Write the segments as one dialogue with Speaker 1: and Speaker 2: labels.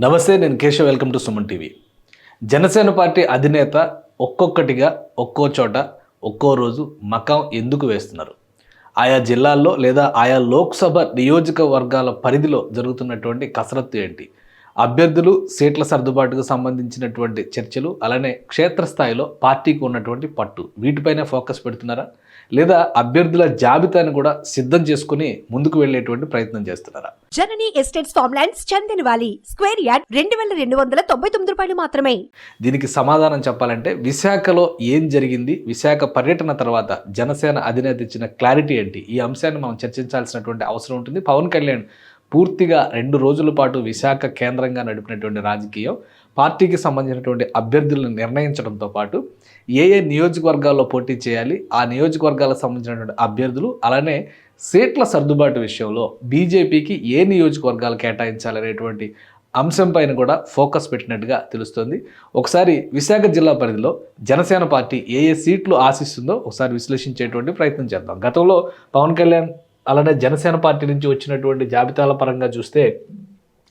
Speaker 1: నమస్తే నేను Keshav. Welcome to Suman TV. Janasena party అధినేత ఒక్కొక్కటిగా ఒక్కో చోట ఒక్కో రోజు మకాం ఎందుకు వేస్తున్నారు? ఆయా జిల్లాల్లో లేదా ఆయా లోక్సభ నియోజకవర్గాల పరిధిలో జరుగుతున్నటువంటి కసరత్తు ఏంటి? అభ్యర్థులు సీట్ల సర్దుబాటుకు సంబంధించినటువంటి చర్చలు అలానే క్షేత్రస్థాయిలో పార్టీకి ఉన్నటువంటి పట్టు. వీటిపైనే ఫోకస్ పెడుతున్నారా? లేదా అభ్యర్థుల జాబితాను కూడా సిద్ధం చేసుకుని ముందుకు వెళ్ళేటువంటి ప్రయత్నం చేస్తున్నారా?
Speaker 2: Janani estates farmlands Chandan valley square yard రెండు వేల రెండు వందల తొంభై తొమ్మిది రూపాయలు మాత్రమే.
Speaker 1: దీనికి సమాధానం చెప్పాలంటే విశాఖలో ఏం జరిగింది? విశాఖ పర్యటన తర్వాత జనసేన అధినేత ఇచ్చిన క్లారిటీ ఏంటి? ఈ అంశాన్ని మనం చర్చించాల్సినటువంటి అవసరం ఉంటుంది. పవన్ కళ్యాణ్ పూర్తిగా రెండు రోజుల పాటు విశాఖ కేంద్రంగా నడిపినటువంటి రాజకీయం పార్టీకి సంబంధించినటువంటి అభ్యర్థులను నిర్ణయించడంతో పాటు ఏ ఏ నియోజకవర్గాల్లో పోటీ చేయాలి ఆ నియోజకవర్గాలకు సంబంధించినటువంటి అభ్యర్థులు అలానే సీట్ల సర్దుబాటు విషయంలో బీజేపీకి ఏ నియోజకవర్గాలు కేటాయించాలనేటువంటి అంశం పైన కూడా ఫోకస్ పెట్టినట్టుగా తెలుస్తుంది. ఒకసారి విశాఖ జిల్లా పరిధిలో జనసేన పార్టీ ఏ ఏ సీట్లు ఆశిస్తుందో ఒకసారి విశ్లేషించేటువంటి ప్రయత్నం చేద్దాం. గతంలో పవన్ కళ్యాణ్ అలానే జనసేన పార్టీ నుంచి వచ్చినటువంటి జాబితాల పరంగా చూస్తే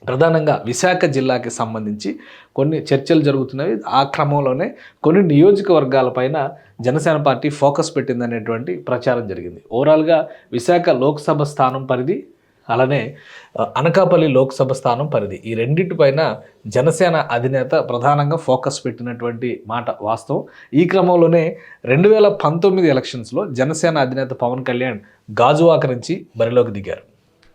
Speaker 1: ప్రధానంగా విశాఖ జిల్లాకి సంబంధించి కొన్ని చర్చలు జరుగుతున్నవి. ఆ క్రమంలోనే కొన్ని నియోజకవర్గాలపైన జనసేన పార్టీ ఫోకస్ పెట్టిందనేటువంటి ప్రచారం జరిగింది. ఓవరాల్గా విశాఖ లోక్సభ స్థానం పరిధి అలానే అనకాపల్లి లోక్సభ స్థానం పరిధి. ఈ రెండింటిపైన జనసేన అధినేత ప్రధానంగా ఫోకస్ పెట్టినటువంటి మాట వాస్తవం. ఈ క్రమంలోనే రెండు వేల పంతొమ్మిది ఎలక్షన్స్లో జనసేన అధినేత పవన్ కళ్యాణ్ గాజువాక నుంచి బరిలోకి దిగారు.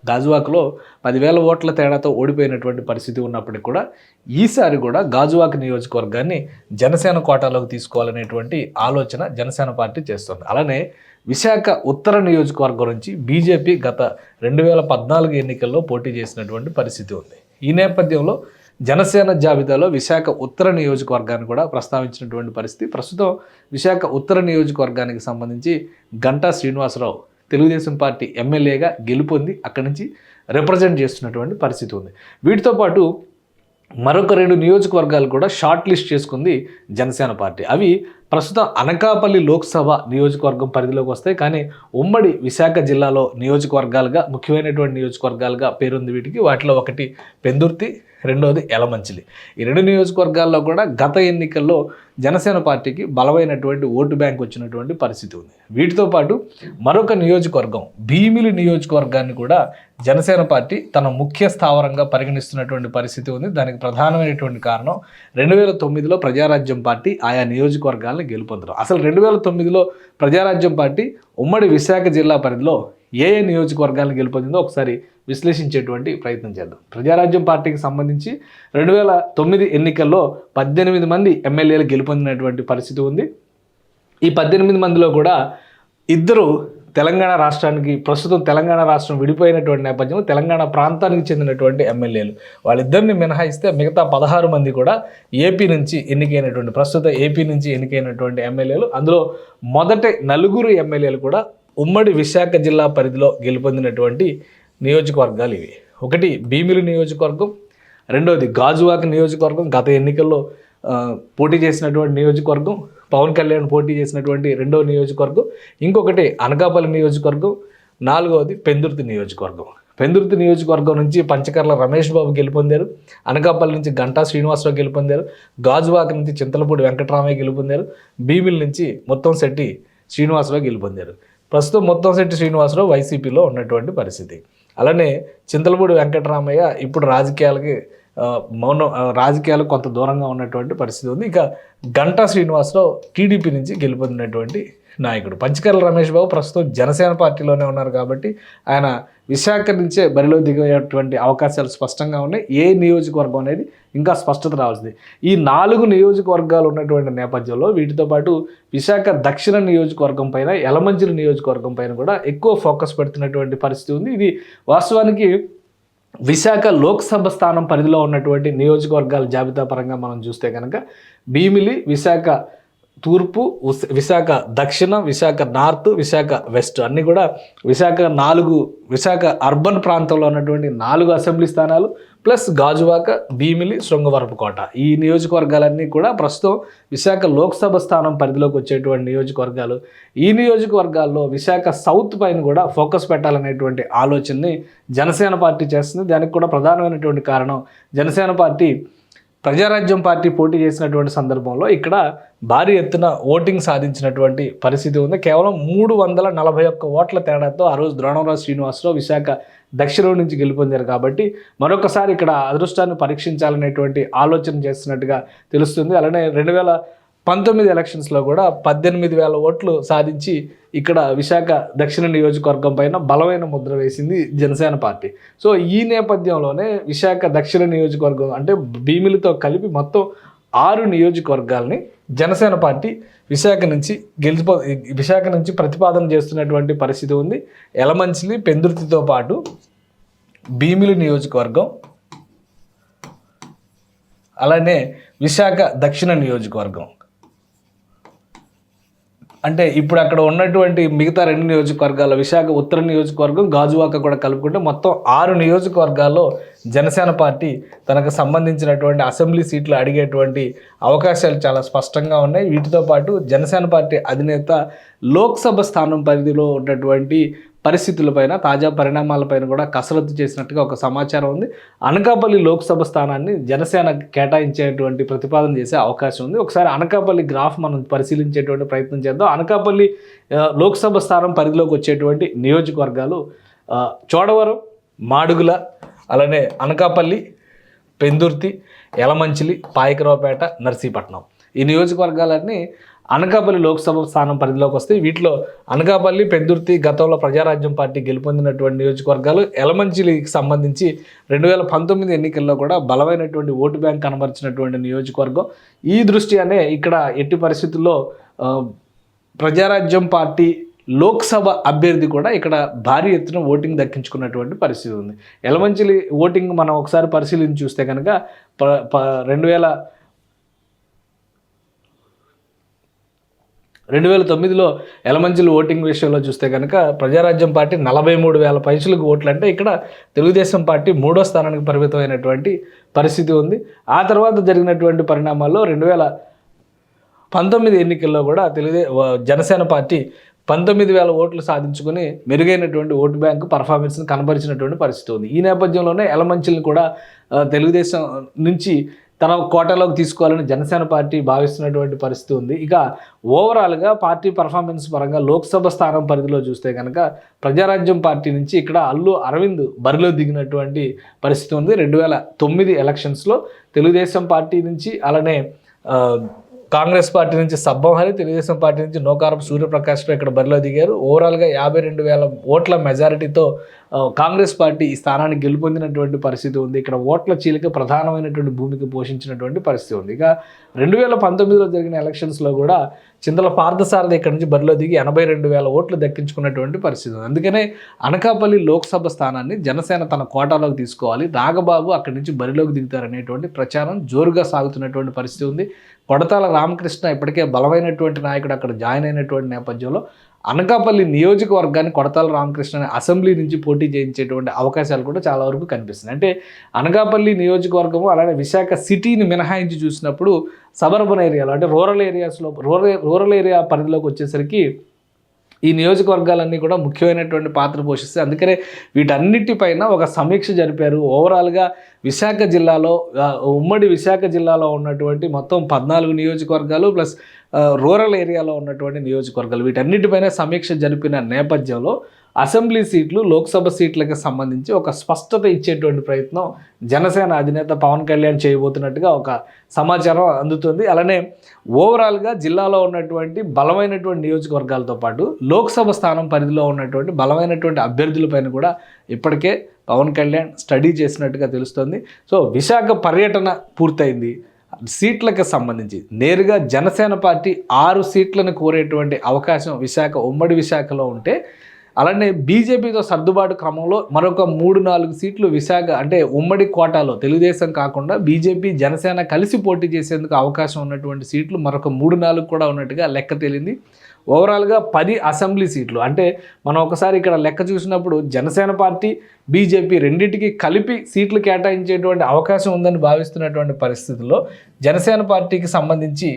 Speaker 1: గాజువాకలో పదివేల ఓట్ల తేడాతో ఓడిపోయినటువంటి పరిస్థితి ఉన్నప్పటికీ కూడా ఈసారి కూడా గాజువాక నియోజకవర్గాన్ని జనసేన కోటాలోకి తీసుకోవాలనేటువంటి ఆలోచన జనసేన పార్టీ చేస్తుంది. అలానే విశాఖ ఉత్తర నియోజకవర్గం నుంచి బీజేపీ గత రెండు వేల పద్నాలుగు ఎన్నికల్లో పోటీ చేసినటువంటి పరిస్థితి ఉంది. ఈ నేపథ్యంలో జనసేన జాబితాలో విశాఖ ఉత్తర నియోజకవర్గాన్ని కూడా ప్రస్తావించినటువంటి పరిస్థితి. ప్రస్తుతం విశాఖ ఉత్తర నియోజకవర్గానికి సంబంధించి గంటా శ్రీనివాసరావు తెలుగుదేశం పార్టీ ఎమ్మెల్యేగా గెలుపొంది అక్కడి నుంచి రిప్రజెంట్ చేస్తున్నటువంటి పరిస్థితి ఉంది. వీటితో పాటు మరొక రెండు నియోజకవర్గాలు కూడా షార్ట్ లిస్ట్ చేసుకుంది జనసేన పార్టీ. అవి ప్రస్తుతం అనకాపల్లి లోక్సభ నియోజకవర్గం పరిధిలోకి వస్తాయి. కానీ ఉమ్మడి విశాఖ జిల్లాలో నియోజకవర్గాలుగా ముఖ్యమైనటువంటి నియోజకవర్గాలుగా పేరుంది వీటికి. వాటిలో ఒకటి పెందుర్తి రెండవది ఎలమంచిలి ఈ రెండు నియోజకవర్గాల్లో కూడా గత ఎన్నికల్లో జనసేన పార్టీకి బలమైనటువంటి ఓటు బ్యాంక్ వచ్చినటువంటి పరిస్థితి ఉంది. వీటితో పాటు మరొక నియోజకవర్గం భీమిలి నియోజకవర్గాన్ని కూడా జనసేన పార్టీ తన ముఖ్య స్థావరంగా పరిగణిస్తున్నటువంటి పరిస్థితి ఉంది. దానికి ప్రధానమైనటువంటి కారణం రెండు వేల తొమ్మిదిలో ప్రజారాజ్యం పార్టీ ఆయా నియోజకవర్గాలను గెలుపొందడం. అసలు రెండు వేల తొమ్మిదిలో ప్రజారాజ్యం పార్టీ ఉమ్మడి విశాఖ జిల్లా పరిధిలో ఏ ఏ నియోజకవర్గాలను గెలుపొందిందో ఒకసారి విశ్లేషించేటువంటి ప్రయత్నం చేద్దాం. ప్రజారాజ్యం పార్టీకి సంబంధించి రెండు వేల తొమ్మిది ఎన్నికల్లో పద్దెనిమిది మంది ఎమ్మెల్యేలు గెలుపొందినటువంటి పరిస్థితి ఉంది. ఈ పద్దెనిమిది మందిలో కూడా ఇద్దరు తెలంగాణ రాష్ట్రానికి ప్రస్తుతం తెలంగాణ రాష్ట్రం విడిపోయినటువంటి నేపథ్యంలో తెలంగాణ ప్రాంతానికి చెందినటువంటి ఎమ్మెల్యేలు. వాళ్ళిద్దరిని మినహాయిస్తే మిగతా పదహారు మంది కూడా ఏపీ నుంచి ఎన్నికైనటువంటి ప్రస్తుత ఏపీ నుంచి ఎన్నికైనటువంటి ఎమ్మెల్యేలు. అందులో మొదటి నలుగురు ఎమ్మెల్యేలు కూడా ఉమ్మడి విశాఖ జిల్లా పరిధిలో గెలుపొందినటువంటి నియోజకవర్గాలు ఇవి. ఒకటి భీమిలి నియోజకవర్గం రెండవది గాజువాక నియోజకవర్గం. గత ఎన్నికల్లో పోటీ చేసినటువంటి నియోజకవర్గం పవన్ కళ్యాణ్ పోటీ చేసినటువంటి రెండో నియోజకవర్గం ఇంకొకటి అనకాపల్లి నియోజకవర్గం నాలుగవది పెందుర్తి నియోజకవర్గం. పెందుర్తి నియోజకవర్గం నుంచి పంచకర్ల రమేష్ బాబు గెలుపొందారు అనకాపల్లి నుంచి గంటా శ్రీనివాసరావు గెలుపొందారు గాజువాక నుంచి చింతలపూడి వెంకటరామయ్య గెలుపొందారు భీమిలి నుంచి మొత్తం శెట్టి శ్రీనివాసరావు గెలుపొందారు. ప్రస్తుతం మొత్తం శెట్టి శ్రీనివాసరావు వైసీపీలో ఉన్నటువంటి పరిస్థితి. అలానే చింతలపూడి వెంకటరామయ్య ఇప్పుడు రాజకీయాలకి మౌనం రాజకీయాలు కొంత దూరంగా ఉన్నటువంటి పరిస్థితి ఉంది. ఇక గంటా శ్రీనివాసరావు టీడీపీ నుంచి గెలుపొందినటువంటి నాయకుడు. పంచకర్ల రమేష్ బాబు ప్రస్తుతం జనసేన పార్టీలోనే ఉన్నారు కాబట్టి ఆయన విశాఖ నుంచే బరిలో దిగేటువంటి అవకాశాలు స్పష్టంగా ఉన్నాయి. ఏ నియోజకవర్గం అనేది ఇంకా స్పష్టత రావాల్సింది. ఈ నాలుగు నియోజకవర్గాలు ఉన్నటువంటి నేపథ్యంలో వీటితో పాటు విశాఖ దక్షిణ నియోజకవర్గం పైన యలమంచిలి నియోజకవర్గం పైన కూడా ఎక్కువ ఫోకస్ పెడుతున్నటువంటి పరిస్థితి ఉంది. ఇది వాస్తవానికి విశాఖ లోక్సభ స్థానం పరిధిలో ఉన్నటువంటి నియోజకవర్గాల జాబితా పరంగా మనం చూస్తే కనుక భీమిలి విశాఖ తూర్పు విశాఖ దక్షిణ విశాఖ నార్త్ విశాఖ వెస్ట్. అన్నీ కూడా విశాఖ నాలుగు విశాఖ అర్బన్ ప్రాంతంలో ఉన్నటువంటి నాలుగు అసెంబ్లీ స్థానాలు ప్లస్ గాజువాక భీమిలి శృంగవరపుకోట ఈ నియోజకవర్గాలన్నీ కూడా ప్రస్తుతం విశాఖ లోక్సభ స్థానం పరిధిలోకి వచ్చేటువంటి నియోజకవర్గాలు. ఈ నియోజకవర్గాల్లో విశాఖ సౌత్ పైన కూడా ఫోకస్ పెట్టాలనేటువంటి ఆలోచనని జనసేన పార్టీ చేస్తుంది. దానికి కూడా ప్రధానమైనటువంటి కారణం జనసేన పార్టీ ప్రజారాజ్యం పార్టీ పోటీ చేసినటువంటి సందర్భంలో ఇక్కడ భారీ ఎత్తున ఓటింగ్ సాధించినటువంటి పరిస్థితి ఉంది. కేవలం మూడు వందల నలభై ఒక్క ఓట్ల తేడాతో ఆ రోజు ద్రోణంరాజు శ్రీనివాసరావు విశాఖ దక్షిణం నుంచి గెలుపొందారు కాబట్టి మరొకసారి ఇక్కడ అదృష్టాన్ని పరీక్షించాలనేటువంటి ఆలోచన చేస్తున్నట్టుగా తెలుస్తుంది. అలానే రెండు వేల పంతొమ్మిది ఎలక్షన్స్లో కూడా పద్దెనిమిది వేల ఓట్లు సాధించి ఇక్కడ విశాఖ దక్షిణ నియోజకవర్గం పైన బలమైన ముద్ర వేసింది జనసేన పార్టీ. సో ఈ నేపథ్యంలోనే విశాఖ దక్షిణ నియోజకవర్గం అంటే భీమిలితో కలిపి మొత్తం ఆరు నియోజకవర్గాల్ని జనసేన పార్టీ విశాఖ నుంచి గెలిచిపో విశాఖ నుంచి ప్రతిపాదన చేస్తున్నటువంటి పరిస్థితి ఉంది. ఎలమంచిలి పెందుర్తితో పాటు భీమిలి నియోజకవర్గం అలానే విశాఖ దక్షిణ నియోజకవర్గం. అంటే ఇప్పుడు అక్కడ ఉన్నటువంటి మిగతా రెండు నియోజకవర్గాల విశాఖ ఉత్తర నియోజకవర్గం గాజువాక కూడా కలుపుకుంటే మొత్తం ఆరు నియోజకవర్గాల్లో జనసేన పార్టీ తనకు సంబంధించినటువంటి అసెంబ్లీ సీట్లు అడిగేటువంటి అవకాశాలు చాలా స్పష్టంగా ఉన్నాయి. వీటితో పాటు జనసేన పార్టీ అధినేత లోక్సభ స్థానం పరిధిలో ఉన్నటువంటి పరిస్థితులపైన తాజా పరిణామాలపైన కూడా కసరత్తు చేసినట్టుగా ఒక సమాచారం ఉంది. అనకాపల్లి లోక్సభ స్థానాన్ని జనసేన కేటాయించేటువంటి ప్రతిపాదన చేసే అవకాశం ఉంది. ఒకసారి అనకాపల్లి గ్రాఫ్ మనం పరిశీలించేటువంటి ప్రయత్నం చేద్దాం. అనకాపల్లి లోక్సభ స్థానం పరిధిలోకి వచ్చేటువంటి నియోజకవర్గాలు చోడవరం మాడుగుల అలానే అనకాపల్లి పెందుర్తి యలమంచిలి పాయకరావుపేట నర్సీపట్నం. ఈ నియోజకవర్గాలన్నీ అనకాపల్లి లోక్సభ స్థానం పరిధిలోకి వస్తాయి వీటిలో అనకాపల్లి పెందుర్తి గతంలో ప్రజారాజ్యం పార్టీ గెలుపొందినటువంటి నియోజకవర్గాలు ఎలమంచిలికి సంబంధించి రెండు వేల పంతొమ్మిది ఎన్నికల్లో కూడా బలమైనటువంటి ఓటు బ్యాంక్ కనబరిచినటువంటి నియోజకవర్గం. ఈ దృష్ట్యానే ఇక్కడ ఎట్టి పరిస్థితుల్లో ప్రజారాజ్యం పార్టీ లోక్సభ అభ్యర్థి కూడా ఇక్కడ భారీ ఎత్తున ఓటింగ్ దక్కించుకున్నటువంటి పరిస్థితి ఉంది. ఎలమంచిలి ఓటింగ్ మనం ఒకసారి పరిశీలించి చూస్తే కనుక ప ప- రెండు వేల రెండు వేల తొమ్మిదిలో ఎలమంచిలు ఓటింగ్ విషయంలో చూస్తే కనుక ప్రజారాజ్యం పార్టీ నలభై మూడు వేల పైసలకు ఓట్లు అంటే ఇక్కడ తెలుగుదేశం పార్టీ మూడో స్థానానికి పరిమితమైనటువంటి పరిస్థితి ఉంది. ఆ తర్వాత జరిగినటువంటి పరిణామాల్లో రెండు వేల పంతొమ్మిది ఎన్నికల్లో కూడా తెలుగుదే జనసేన పార్టీ పంతొమ్మిది వేల ఓట్లు సాధించుకుని మెరుగైనటువంటి ఓటు బ్యాంకు పర్ఫార్మెన్స్ని కనబరిచినటువంటి పరిస్థితి ఉంది. ఈ నేపథ్యంలోనే ఎలమంచిల్ని కూడా తెలుగుదేశం నుంచి తన కోటలోకి తీసుకోవాలని జనసేన పార్టీ భావిస్తున్నటువంటి పరిస్థితి ఉంది. ఇక ఓవరాల్గా పార్టీ పర్ఫార్మెన్స్ పరంగా లోక్సభ స్థానం పరిధిలో చూస్తే కనుక ప్రజారాజ్యం పార్టీ నుంచి ఇక్కడ అల్లు అరవింద్ బరిలో దిగినటువంటి పరిస్థితి ఉంది. రెండు వేల తొమ్మిది ఎలక్షన్స్లో తెలుగుదేశం పార్టీ నుంచి అలానే కాంగ్రెస్ పార్టీ నుంచి సబ్బంహరి తెలుగుదేశం పార్టీ నుంచి నోకారం సూర్యప్రకాష్ ఇక్కడ బరిలో దిగారు. ఓవరాల్గా యాభై రెండు వేల ఓట్ల మెజారిటీతో కాంగ్రెస్ పార్టీ ఈ స్థానాన్ని గెలుపొందినటువంటి పరిస్థితి ఉంది. ఇక్కడ ఓట్ల చీలిక ప్రధానమైనటువంటి భూమిక పోషించినటువంటి పరిస్థితి ఉంది. ఇక రెండు వేల పంతొమ్మిదిలో జరిగిన ఎలక్షన్స్లో కూడా చింతల పార్థసారథి ఇక్కడ నుంచి బరిలో దిగి ఎనభై రెండు వేల ఓట్లు దక్కించుకున్నటువంటి పరిస్థితి ఉంది. అందుకనే అనకాపల్లి లోక్సభ స్థానాన్ని జనసేన తన కోటాలోకి తీసుకోవాలి. నాగబాబు అక్కడి నుంచి బరిలోకి దిగుతారనేటువంటి ప్రచారం జోరుగా సాగుతున్నటువంటి పరిస్థితి ఉంది. కొడతాల రామకృష్ణ ఇప్పటికే బలమైనటువంటి నాయకుడు అక్కడ జాయిన్ అయినటువంటి నేపథ్యంలో అనకాపల్లి నియోజకవర్గాన్ని కొడతాల రామకృష్ణ అసెంబ్లీ నుంచి పోటీ చేయించేటువంటి అవకాశాలు కూడా చాలా వరకు కనిపిస్తున్నాయి. అంటే అనకాపల్లి నియోజకవర్గము అలానే విశాఖ సిటీని మినహాయించి చూసినప్పుడు సబర్బన్ ఏరియాలో అంటే రూరల్ ఏరియాస్లో రూరల్ రూరల్ ఏరియా పరిధిలోకి వచ్చేసరికి ఈ నియోజకవర్గాలన్నీ కూడా ముఖ్యమైనటువంటి పాత్ర పోషిస్తాయి. అందుకనే వీటన్నిటిపైన ఒక సమీక్ష జరిపారు. ఓవరాల్గా విశాఖ జిల్లాలో ఉమ్మడి విశాఖ జిల్లాలో ఉన్నటువంటి మొత్తం పద్నాలుగు నియోజకవర్గాలు ప్లస్ రూరల్ ఏరియాలో ఉన్నటువంటి నియోజకవర్గాలు. వీటన్నిటిపైన సమీక్ష జరిపిన నేపథ్యంలో అసెంబ్లీ సీట్లు లోక్సభ సీట్లకు సంబంధించి ఒక స్పష్టత ఇచ్చేటువంటి ప్రయత్నం జనసేన అధినేత పవన్ కళ్యాణ్ చేయబోతున్నట్టుగా ఒక సమాచారం అందుతుంది. అలానే ఓవరాల్గా జిల్లాలో ఉన్నటువంటి బలమైనటువంటి నియోజకవర్గాలతో పాటు లోక్సభ స్థానం పరిధిలో ఉన్నటువంటి బలమైనటువంటి అభ్యర్థులపైన కూడా ఇప్పటికే పవన్ కళ్యాణ్ స్టడీ చేసినట్టుగా తెలుస్తుంది. సో విశాఖ పర్యటన పూర్తయింది. సీట్లకు సంబంధించి నేరుగా జనసేన పార్టీ ఆరు సీట్లను కోరేటువంటి అవకాశం విశాఖ ఉమ్మడి విశాఖలో ఉంటే అలానే బీజేపీతో సర్దుబాటు క్రమంలో మరొక మూడు నాలుగు సీట్లు విశాఖ అంటే ఉమ్మడి కోటాలో తెలుగుదేశం కాకుండా బీజేపీ జనసేన కలిసి పోటీ చేసేందుకు అవకాశం ఉన్నటువంటి సీట్లు మరొక మూడు నాలుగు కూడా ఉన్నట్టుగా లెక్క తేలింది. ఓవరాల్గా పది అసెంబ్లీ సీట్లు. అంటే మనం ఒకసారి ఇక్కడ లెక్క చూసినప్పుడు జనసేన పార్టీ బీజేపీ రెండింటికి కలిపి సీట్లు కేటాయించేటువంటి అవకాశం ఉందని భావిస్తున్నటువంటి పరిస్థితుల్లో జనసేన పార్టీకి సంబంధించి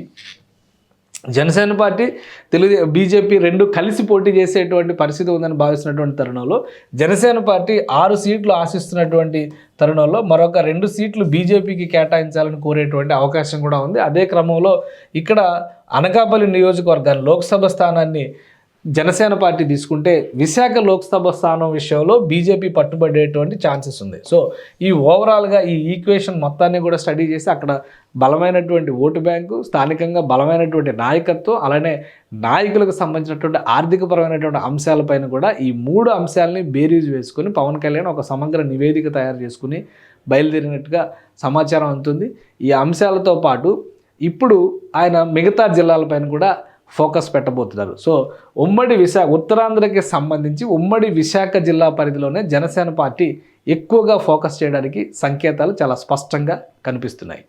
Speaker 1: జనసేన పార్టీ తెలుగు బీజేపీ రెండు కలిసి పోటీ చేసేటువంటి పరిస్థితి ఉందని భావిస్తున్నటువంటి తరుణంలో జనసేన పార్టీ ఆరు సీట్లు ఆశిస్తున్నటువంటి తరుణంలో మరొక రెండు సీట్లు బీజేపీకి కేటాయించాలని కోరేటువంటి అవకాశం కూడా ఉంది. అదే క్రమంలో ఇక్కడ అనకాపల్లి నియోజకవర్గాన్ని లోక్సభ స్థానాన్ని జనసేన పార్టీ తీసుకుంటే విశాఖ లోక్సభ స్థానం విషయంలో బీజేపీ పట్టుబడేటువంటి ఛాన్సెస్ ఉంది. సో ఈ ఓవరాల్గా ఈ ఈక్వేషన్ మొత్తాన్ని కూడా స్టడీ చేసి అక్కడ బలమైనటువంటి ఓటు బ్యాంకు స్థానికంగా బలమైనటువంటి నాయకత్వం అలానే నాయకులకు సంబంధించినటువంటి ఆర్థికపరమైనటువంటి అంశాలపైన కూడా ఈ మూడు అంశాలని బేరీజ్ వేసుకొని పవన్ కళ్యాణ్ ఒక సమగ్ర నివేదిక తయారు చేసుకుని బయలుదేరినట్టుగా సమాచారం అందుతుంది. ఈ అంశాలతో పాటు ఇప్పుడు ఆయన మిగతా జిల్లాలపైన కూడా ఫోకస్ పెట్టబోతున్నారు. సో ఉమ్మడి విశాఖ ఉత్తరాంధ్రకి సంబంధించి ఉమ్మడి విశాఖ జిల్లా పరిధిలోనే జనసేన పార్టీ ఎక్కువగా ఫోకస్ చేయడానికి సంకేతాలు చాలా స్పష్టంగా కనిపిస్తున్నాయి.